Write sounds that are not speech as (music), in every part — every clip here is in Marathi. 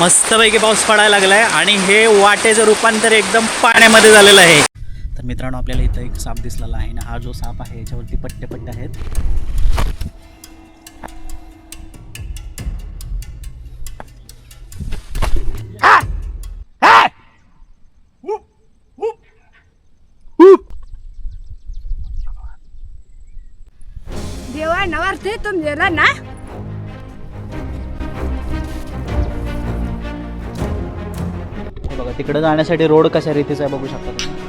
मस्तपैकी पाऊस पडायला लागलाय आणि हे वाटेचं रूपांतर एकदम पाण्यामध्ये झालेलं आहे. तर मित्रांनो आपल्याला इथं एक साप दिसलेला आहे आणि हा जो साप आहे याच्यावरती पट्टे पट्टे आहेत. देवा नवरते तुम गेला ना. तिकडे जाण्यासाठी रोड कशा रीतीचा आहे बघू शकता तुम्ही.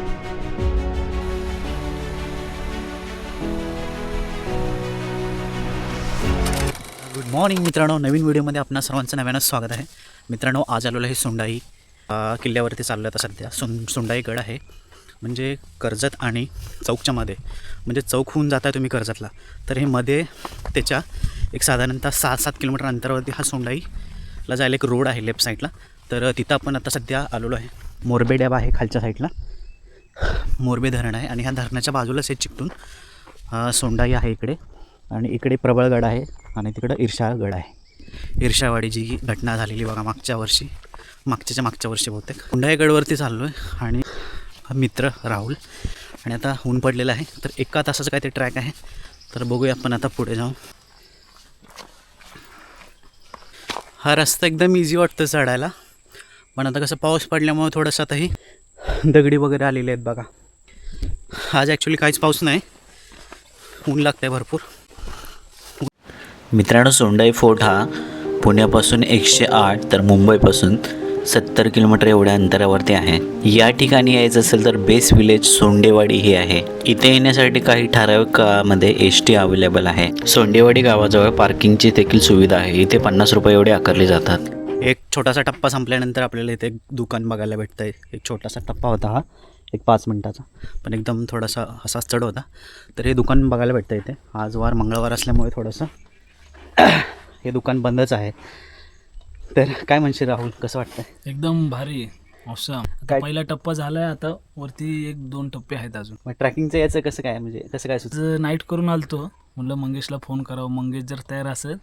गुड मॉर्निंग मित्रांनो नवीन व्हिडिओमध्ये आपणा सर्वांचं नव्यानं स्वागत आहे. मित्रांनो आज आलेलं आहे सोंडाई किल्ल्यावरती चाललं आता सध्या. सोन सोंडाई गड आहे. म्हणजे कर्जत आणि चौकच्या मध्ये. म्हणजे चौक होऊन जाता तुम्ही कर्जतला. तर हे मध्ये त्याच्या एक साधारणतः सात सात किलोमीटर अंतरावरती हा सोंडाईला जायला एक रोड आहे लेफ्ट साईडला तर तिथं आपण आता सध्या आलेलो आहे. मोरबे डॅब आहे खालच्या साईडला. मोरबे धरण आहे आणि ह्या धरणाच्या बाजूलाच हे चिकटून. सोंडाई आहे इकडे. आणि इकडे प्रबळगड आहे आणि तिकडं ईर्षागड आहे. ईर्षावाडी जी घटना झालेली बघा मागच्या वर्षी. मागच्याच्या मागच्या वर्षी बहुतेक. सोंडाईगडवरती चाललो आहे आणि हा मित्र राहुल. आणि आता ऊन पडलेलं आहे. तर एका तासाचं काय ते ट्रॅक आहे. तर बघूया आपण आता पुढे जाऊन. हा रस्ता एकदम इझी वाटतं चढायला. पण आता कसं पाऊस पडल्यामुळे थोडंसं आताही दगडी वगैरे आलेले आहेत बघा. आज ॲक्च्युली काहीच पाऊस नाही. ऊन लागतं आहे भरपूर. मित्रांनो सोंडाई फोर्ट हा पुण्यापासून एकशे आठ तर मुंबईपासून सत्तर किलोमीटर एवढ्या अंतरावरती आहे. या ठिकाणी यायचं असेल तर बेस विलेज सोंडेवाडी ही आहे. इथे येण्यासाठी काही ठराविक काळामध्ये एस टी अवेलेबल आहे. सोंडेवाडी गावाजवळ पार्किंगची देखील सुविधा आहे. इथे पन्नास रुपये एवढे आकारले जातात. एक छोटासा टप्पा संपल्यानंतर आपल्याला इथे एक दुकान बघायला भेटतं आहे एक छोटासा टप्पा होता हा. एक पाच मिनटाचा. पण एकदम थोडासा असा चढ होता. तर हे दुकान बघायला भेटतं इथे. आज वार मंगळवार असल्यामुळे थोडंसं (clears throat) हे दुकान बंदच आहे. तर काय म्हणशील राहुल? कसं वाटतंय? एकदम भारी. काय- पहिला टप्पा झालाय आता. वरती एक दोन टप्पे आहेत अजून. मग ट्रॅकिंगचं याचं कसं काय? म्हणजे कसं काय नाईट करून आलतो. म्हणलं मंगेशला फोन करावं. मंगेश जर तयार असेल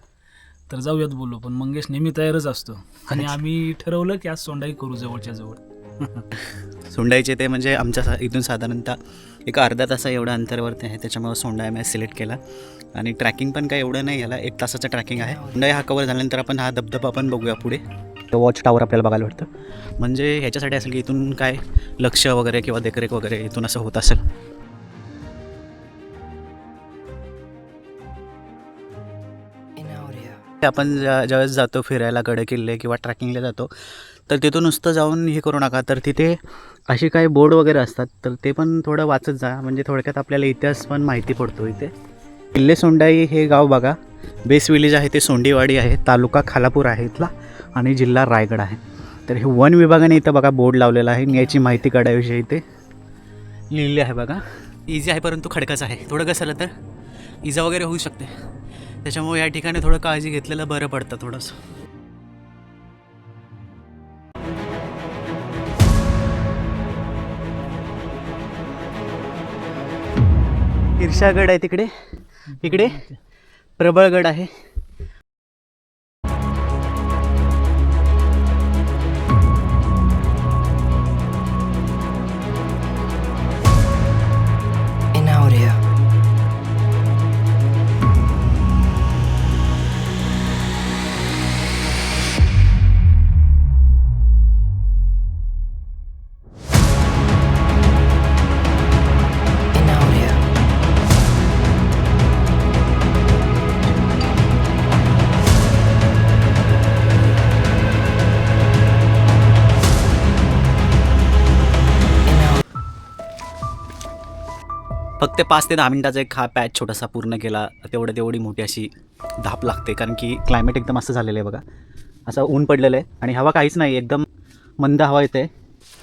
तर जाऊयात बोलू पण मंगेश नेहमी तयारच असतो. आणि आम्ही ठरवलं की आज सोंडाई करू जवळच्या जवळ. सोंडाईचे ते म्हणजे आमच्या सा इथून साधारणतः एक अर्धा तासा एवढ्या अंतरावरती आहे त्याच्यामुळे सोंडाई आम्ही सिलेक्ट केला. आणि ट्रॅकिंग पण काय एवढं नाही याला एक तासाचं ट्रॅकिंग आहे. सोंडाई हा कवर झाल्यानंतर आपण हा धबधबा पण बघूया पुढे. वॉच टावर आपल्याला बघायला भेटतं. म्हणजे ह्याच्यासाठी असेल की इथून काय लक्ष वगैरे किंवा देखरेख वगैरे इथून असं होत असेल. आपण ज्या ज्यावेळेस जातो फिरायला गड किल्ले किंवा ट्रॅकिंगला जातो तर तिथून नुसतं जाऊन हे करू नका. तर तिथे असे काही बोर्ड वगैरे असतात तर ते पण थोडं वाचत जा. म्हणजे थोडक्यात आपल्याला इतिहास पण माहिती पडतो इथे. किल्ले सोंडाई हे गाव बघा. बेस विलेज आहे ते सोंडीवाडी आहे तालुका खालापूर आहे इथला आणि जिल्हा रायगड आहे. तर हे वन विभागाने इथं बघा बोर्ड लावलेला आहे आणि याची माहिती काढाविषयी इथे लिहिली आहे बघा. इझी आहे परंतु खडकाच आहे. थोडं कसं झालं तर? इजा वगैरे होऊ शकते. त्याच्यामुळे या ठिकाणी थोडं काळजी घेतलेलं बरं पडतं थोडंसं. ईर्षागड आहे तिकडे. इकडे प्रबळगड आहे. फक्त पाच ते दहा मिनिटाचा एक हा पॅच छोटासा पूर्ण केला तेवढं तेवढी मोठी अशी धाप लागते. कारण की क्लायमेट एकदम असं झालेलं आहे बघा. असं ऊन पडलेलं आहे आणि हवा काहीच नाही एकदम मंद हवा येते.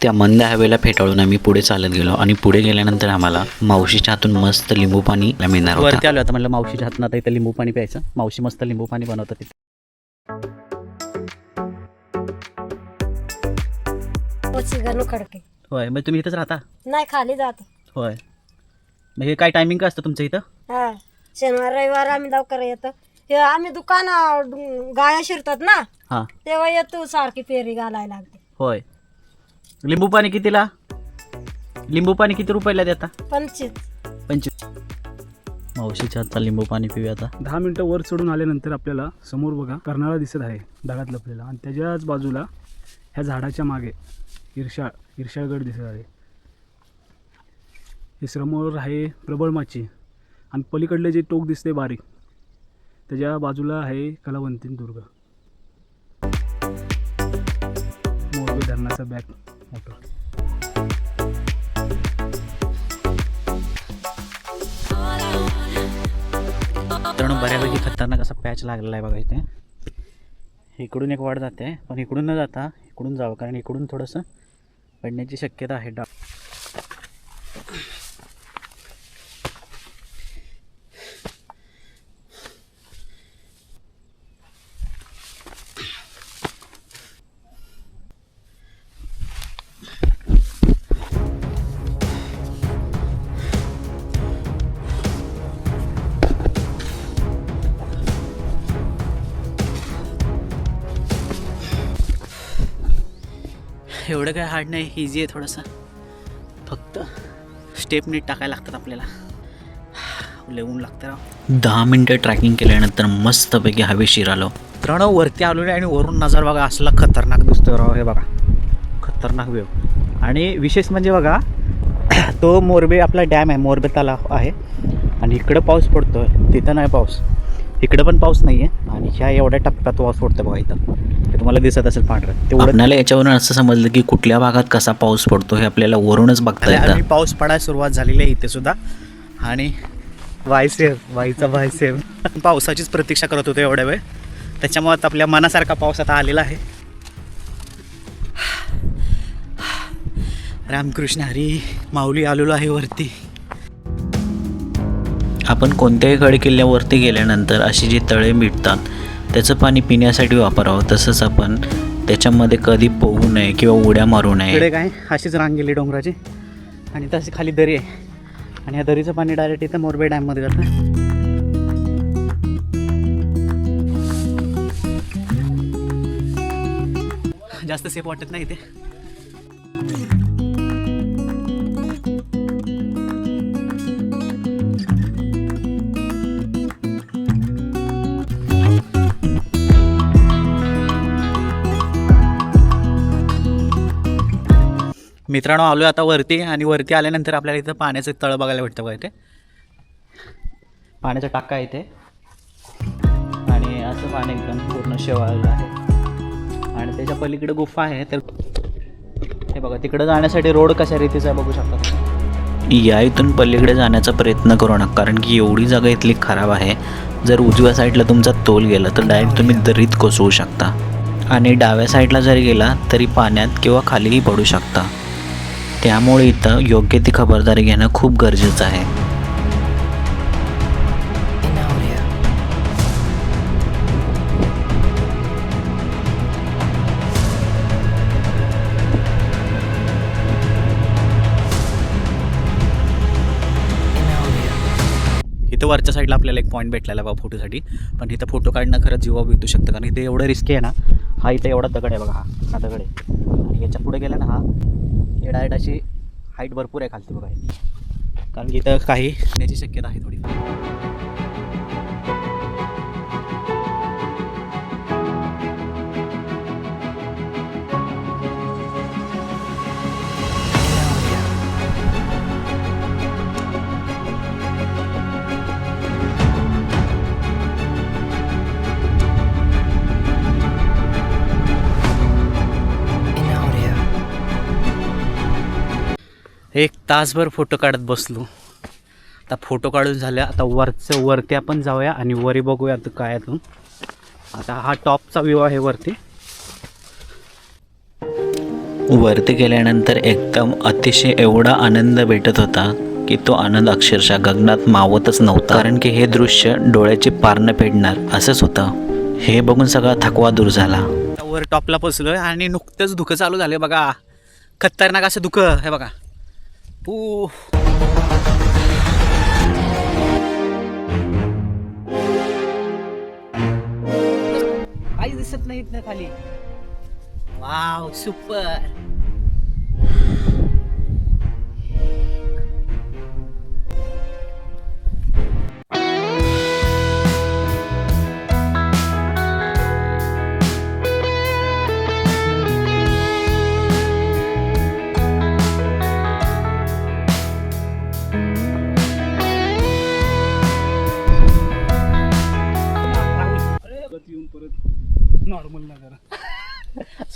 त्या मंद हवेला फेटाळून आम्ही पुढे चालत गेलो आणि पुढे गेल्यानंतर आम्हाला मावशीच्या हातून मस्त लिंबू पाणी मिळणार वरती आलो आता म्हणलं मावशीच्या हातनं आता इथं लिंबू पाणी प्यायचं. मावशी मस्त लिंबू पाणी बनवतात तिथे ओची गणू खडके होय मग तुम्ही इथंच राहता? नाही खाली जातो. होय. मग हे काय टायमिंग काय असतं तुमचं इथं? हा शनिवार रविवार आम्ही लवकर येतो. हे आम्ही दुकान गाया शिरतात ना हां. तेव्हा येतो सारखी पेरी घालायला लागते. होय. लिंबू पाणी कितीला? लिंबू पाणी किती रुपयाला देता? पंचवीस. पंचवीस. मावशीच्या हातचा लिंबू पाणी पिऊया आता. दहा मिनटं वर चढून आल्यानंतर आपल्याला समोर बघा कर्नाळा दिसत आहे दगात लपलेला. आणि त्याच्याच बाजूला ह्या झाडाच्या मागे इरशाळ इरशाळगड दिसत आहे. हे समोर आहे प्रबळ माची. आणि पलीकडले जे टोक दिसते बारीक त्याच्या बाजूला आहे कलावंतीन दुर्ग. मोरबी धरणाचा बॅक मोटर. मित्रांनो बऱ्यापैकी खतरनाक असा पॅच लागलेला आहे बघा इथे. इकडून एक वाढ जाते पण इकडून न जाता इकडून जावं कारण इकडून थोडंसं पडण्याची शक्यता आहे. डा एवढं काय हार्ड नाही इझी आहे थोडंसं. फक्त स्टेप नीट टाकायला लागतात आपल्याला. लय ऊन लागतं राव. दहा मिनटं ट्रॅकिंग केल्यानंतर मस्तपैकी हवेशीर आलो मित्रांनो वरती आलो नाही आणि वरून नजर बघा असला खतरनाक दिसतोय राव हे बघा. खतरनाक वेव आणि विशेष म्हणजे बघा तो मोरबे आपला डॅम आहे मोरबे तलाव आहे. आणि इकडं पाऊस पडतोय तिथं नाही पाऊस. इकडं पण पाऊस नाही आहे आणि ह्या एवढ्या टप्प्यात पाऊस पडतो बघा इथं. तुम्हाला दिसत असेल पांढरं तेवढं आपल्याला याच्यावरून असं समजलं की कुठल्या भागात कसा पाऊस पडतो हे आपल्याला वरूनच बघता आणि येतं. पाऊस पडायला सुरुवात झालेली आहे इथे सुद्धा. आणि वायसेव वाईचा वायसेव पावसाचीच प्रतीक्षा करत होतो एवढ्या वेळ. त्याच्यामुळे आता आपल्या मनासारखा पाऊस आता आलेला आहे. रामकृष्ण हरी माऊली आलेलो आहे वरती. आपण कोणत्याही गड किल्ल्यावरती गेल्यानंतर अशी जी तळे मिटतात त्याचं पाणी पिण्यासाठी वापरावं. तसंच आपण त्याच्यामध्ये कधी पोहू नये किंवा उड्या मारू इकडे नये काय? अशीच रांग गेली डोंगराची. आणि तशी खाली दरी आहे. आणि या दरीचं पाणी डायरेक्ट इथं मोरबे डॅममध्ये जातं. जास्त सेफ वाटत नाही इथे. मित्रांनो आलो आता वरती आणि वरती आल्यानंतर आपल्याला इथं पाण्याचं तळ बघायला भेटतं बघा इथे. पाण्याचा टाका इथे. आणि असं पाणी एकदम पूर्ण शेवाळलं आहे. आणि त्याच्या पलीकडे गुफा आहे. तर हे बघा तिकडं जाण्यासाठी रोड कशा रीतीचा आहे बघू शकता या इथून पलीकडे जाण्याचा प्रयत्न करू नका कारण की एवढी जागा इथली खराब आहे. जर उजव्या साईडला तुमचा तोल गेला तर डायरेक्ट तुम्ही दरीत कोसळू शकता. आणि डाव्या साईडला जरी गेला तरी पाण्यात किंवा खालीही पडू शकता. त्यामुळे इथं योग्य ती खबरदारी घेणं खूप गरजेचं आहे. इथं वरच्या साईडला आपल्याला एक पॉईंट भेटलेला बघा फोटोसाठी पण इथं फोटो काढणं खरंच जीवा भेटू शकतं. कारण इथे एवढं रिस्की आहे ना हा इथं एवढा दगड आहे बघा हा. हा दगड आहे. आणि याच्यापुढे गेला ना हा. हे डायरेक्ट अशी हाईट भरपूर आहे खालती बघा. कारण की इथं काही येण्याची शक्यता आहे थोडी तासभर फोटो काढत बसलो. आता फोटो काढून झाल्या आता वरचं वरती आपण जाऊया आणि वरी बघूया आता काय तो. आता हा टॉपचा व्ह्यू आहे वरती. वरती गेल्यानंतर एकदम अतिशय एवढा आनंद भेटत होता की तो आनंद अक्षरशः गगनात मावतच नव्हता. कारण की हे दृश्य डोळ्याची पारणं फेडणार असंच होतं. हे बघून सगळा थकवा दूर झाला. वर टॉपला पोचलोय आणि नुकतंच धुकं चालू झाले बघा. खतरनाक असं धुकं हे बघा. Ух. काहीच दिसत नाहीत ना खाली वाव सुपर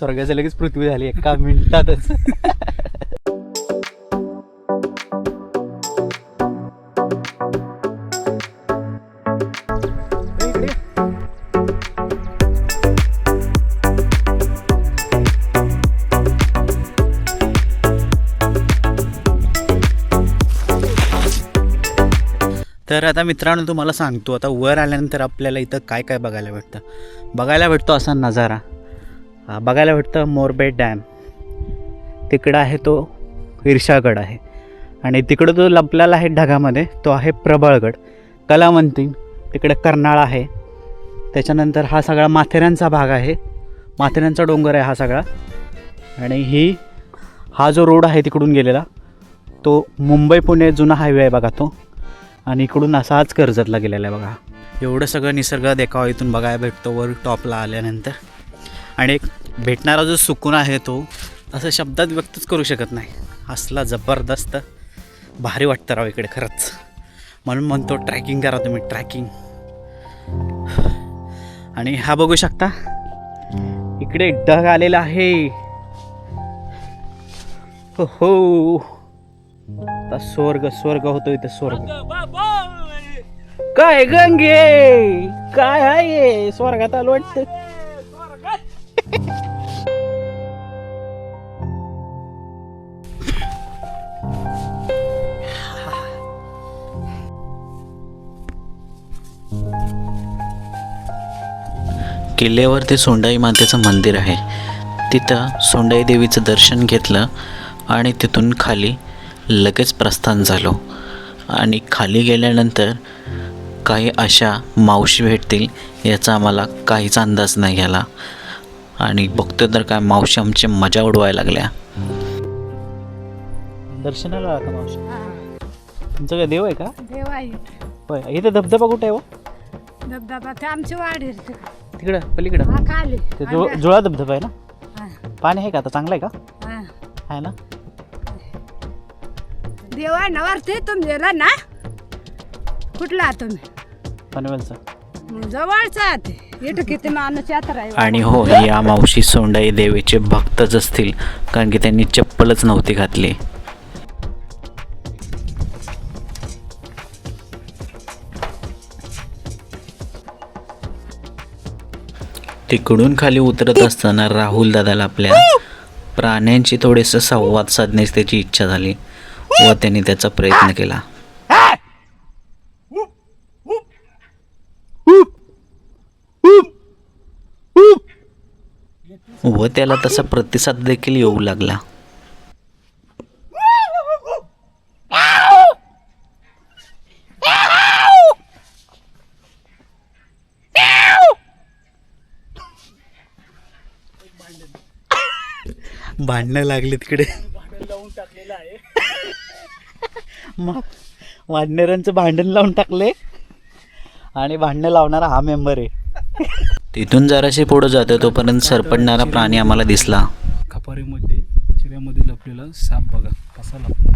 स्वर्गाचं लगेच पृथ्वी झाली एका मिनिटातच. तर आता मित्रांनो तुम्हाला सांगतो आता वर आल्यानंतर आपल्याला इथं काय काय बघायला भेटतं? बघायला भेटतो असा नजारा. बघायला भेटतं मोरबेट डॅम. तिकडं आहे तो ईर्षागड आहे. आणि तिकडं जो लपलेला आहे ढगामध्ये तो आहे प्रबळगड. कलावंती तिकडे कर्नाळ आहे. त्याच्यानंतर हा सगळा माथेऱ्यांचा भाग आहे. माथेऱ्यांचा डोंगर आहे हा सगळा. आणि ही हा जो रोड आहे तिकडून गेलेला तो मुंबई पुणे जुना हायवे आहे बघा तो. आणि इकडून असाच कर्जतला गेलेला आहे बघा. एवढं सगळं निसर्ग देखावा इथून बघायला भेटतो वर टॉपला आल्यानंतर. आणि एक भेटणारा जो सुकून आहे तो असं शब्दात व्यक्तच करू शकत नाही. असला जबरदस्त. भारी वाटतं राव इकडे खरंच. म्हणून म्हणतो ट्रॅकिंग करा तुम्ही ट्रॅकिंग. आणि हा बघू शकता. इकडे ढग आलेला आहे. हो हो. आता स्वर्ग स्वर्ग होतो इथे स्वर्ग. काय गंगे? काय आहे स्वर्गात आलो वाटतं. किल्ल्यावरती सोंडाई मातेचं मंदिर आहे. तिथं सोंडाई देवीचं दर्शन घेतलं आणि तिथून खाली लगेच प्रस्थान झालो. आणि खाली गेल्यानंतर काही अशा मावशी भेटतील याचा आम्हाला काहीच अंदाज नाही आला. आणि बघतो तर काय मावशी आमची मजा उडवायला लागल्या. दर्शनाला आला का मावशी? तुमचं काय देव आहे का? देव आहे. होय. इथं धबधबा कुठे आहे हो? धबधबा ते आमची वाढ आहे तिकडं. पलीकडं? हा खाली. ते जुळ जुळा धबधबा आहे ना? पाणी आहे का आता? चांगलं आहे का? आहे ना? देव आहे ना वरती तुमच्याला ना? कुठला आहात तुम्ही? पनवेलचं. जवळचा इथं किती माणूस यात्रा आहे आणि हो या मावशी सोंडाई देवीचे भक्तच असतील कारण की त्यांनी चप्पलच नव्हती घातली. तिकडून खाली उतरत असताना राहुल दादाला आपल्या प्राण्यांची थोडेसं संवाद साधण्याची त्याची इच्छा झाली व त्यांनी त्याचा प्रयत्न केला. व त्याला तसा प्रतिसाद देखील येऊ लागला. भांडणं लागले तिकडे. मग वाढणाऱ्यांचं भांडण लावून टाकले. आणि भांडणं लावणारा हा मेंबर आहे. तिथून जराशे पुढं जातो तोपर्यंत सरपडणारा प्राणी आम्हाला दिसला. खपारीमध्ये चिऱ्यामध्ये लपलेला साप बघा कसा लपला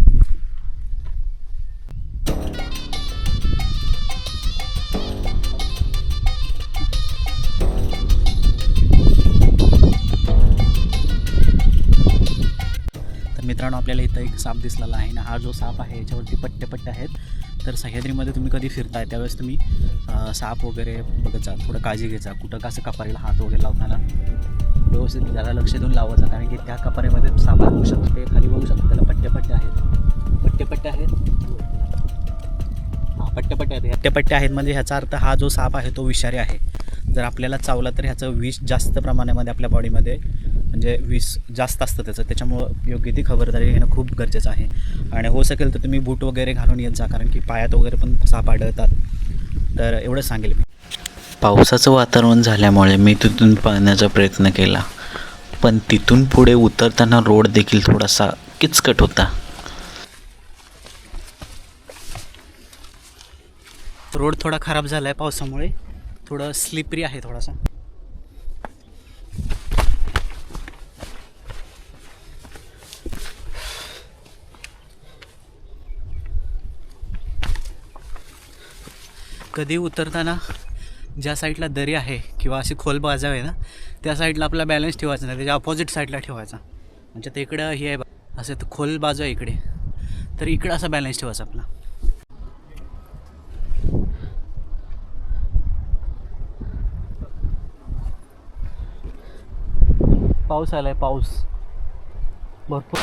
तर मित्रांनो आपल्याला इथं एक साप दिसलेला आहे ना हा जो साप आहे याच्यावरती पट्टे पट्टे आहेत. तर सह्याद्रीमध्ये तुम्ही कधी फिरताय? त्यावेळेस तुम्ही साप वगैरे बघत जा थोडं काळजी घ्यायचा कुठं कसं कपारीला हात वगैरे लावताना व्यवस्थित त्याला लक्ष देऊन लावायचा कारण की त्या कपारीमध्ये साप होऊ शकतो. ते खाली बघू शकतो. त्याला पट्टे पट्टे आहेत. पट्टे पट्टे आहेत? हा पट्टे पट्टे आहेत. पट्टे पट्टे आहेत. म्हणजे ह्याचा अर्थ हा जो साप आहे तो विषारी आहे. जर आपल्याला चावला तर ह्याचं विष जास्त प्रमाणामध्ये आपल्या बॉडीमध्ये म्हणजे विष जास्त असतं त्याचं. त्याच्यामुळं योग्य ती खबरदारी घेणं खूप गरजेचं आहे. आणि हो शकेल तर तुम्ही बूट वगैरे घालून येत जा कारण की पायात वगैरे पण साप आढळतात. तर एवढंच सांगेल मी. पावसाचं वातावरण झाल्यामुळे मी तिथून पळण्याचा प्रयत्न केला. पण तिथून पुढे उतरताना रोड देखील थोडासा किचकट होता. रोड थोडा खराब झाला आहे पावसामुळे. थोडं स्लिपरी आहे थोडासा. कधी उतरताना ज्या साईडला दरी आहे किंवा अशी खोल बाजाव आहे ना त्या साईडला आपला बॅलन्स ठेवायचा नाही त्याच्या अपोजिट साईडला ठेवायचा. म्हणजे ते इकडं हे आहे असं खोल बाजू आहे इकडे. तर इकडं असा बॅलन्स ठेवायचा आपला. पाऊस आलाय पाऊस. भरपूर.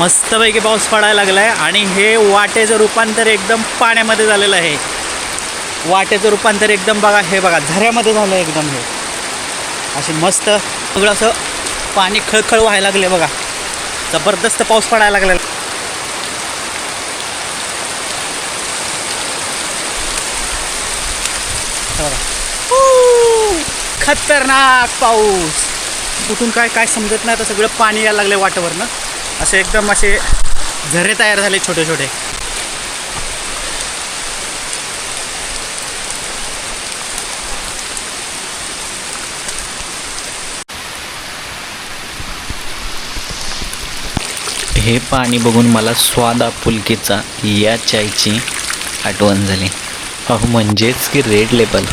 मस्तपैकी पाऊस पडायला लागलाय आणि हे वाटेचं रूपांतर एकदम पाण्यामध्ये झालेलं आहे. वाटेचं रूपांतर एकदम बघा हे बघा झऱ्यामध्ये झालं एकदम हे. असे मस्त सगळं असं पाणी खळखळ व्हायला लागले बघा. जबरदस्त पाऊस पडायला लागला खतरनाक पाऊस. कुठून काय काय समजत नाही. तर सगळं पाणी यायला लागलं वाटावरनं. असे एकदम असे झरे तयार झाले छोटे छोटे. हे पाणी बघून मला स्वाद आपुलकीचा या चायची आठवण झाली. अहो म्हणजेच की रेड लेबल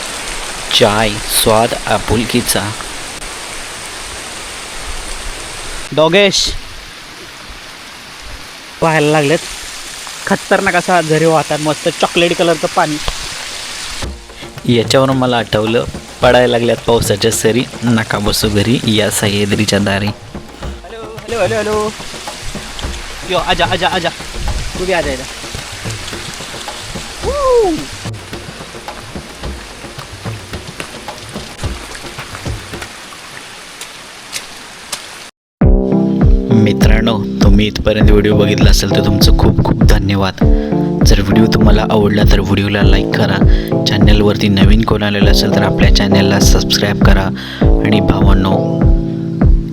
चाय स्वाद आपुलकीचा. डॉगेश व्हायला लागलेत. खतरनाक असा झरे वाहतात मस्त चॉकलेटी कलरचं पाणी. याच्यावरून मला आठवलं पडायला लागल्यात पावसाच्या सरी नका बसू घरी या सह्याद्रीच्या दारी. Hello hello hello hello. Yo आजा आजा आजा. तू भी आजा. आजा इथपर्यंत व्हिडिओ बघितला असेल तर तुमचं खूप खूप धन्यवाद. जर व्हिडिओ तुम्हाला आवडला तर व्हिडिओला लाईक करा. चॅनलवरती नवीन कोण आलेलं असेल तर आपल्या चॅनलला सबस्क्राईब करा. आणि भावांनो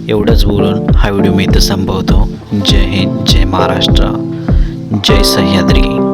एवढंच बोलून हा व्हिडिओ मी इथं संपवतो. जय हिंद जय महाराष्ट्र. जय सह्याद्री.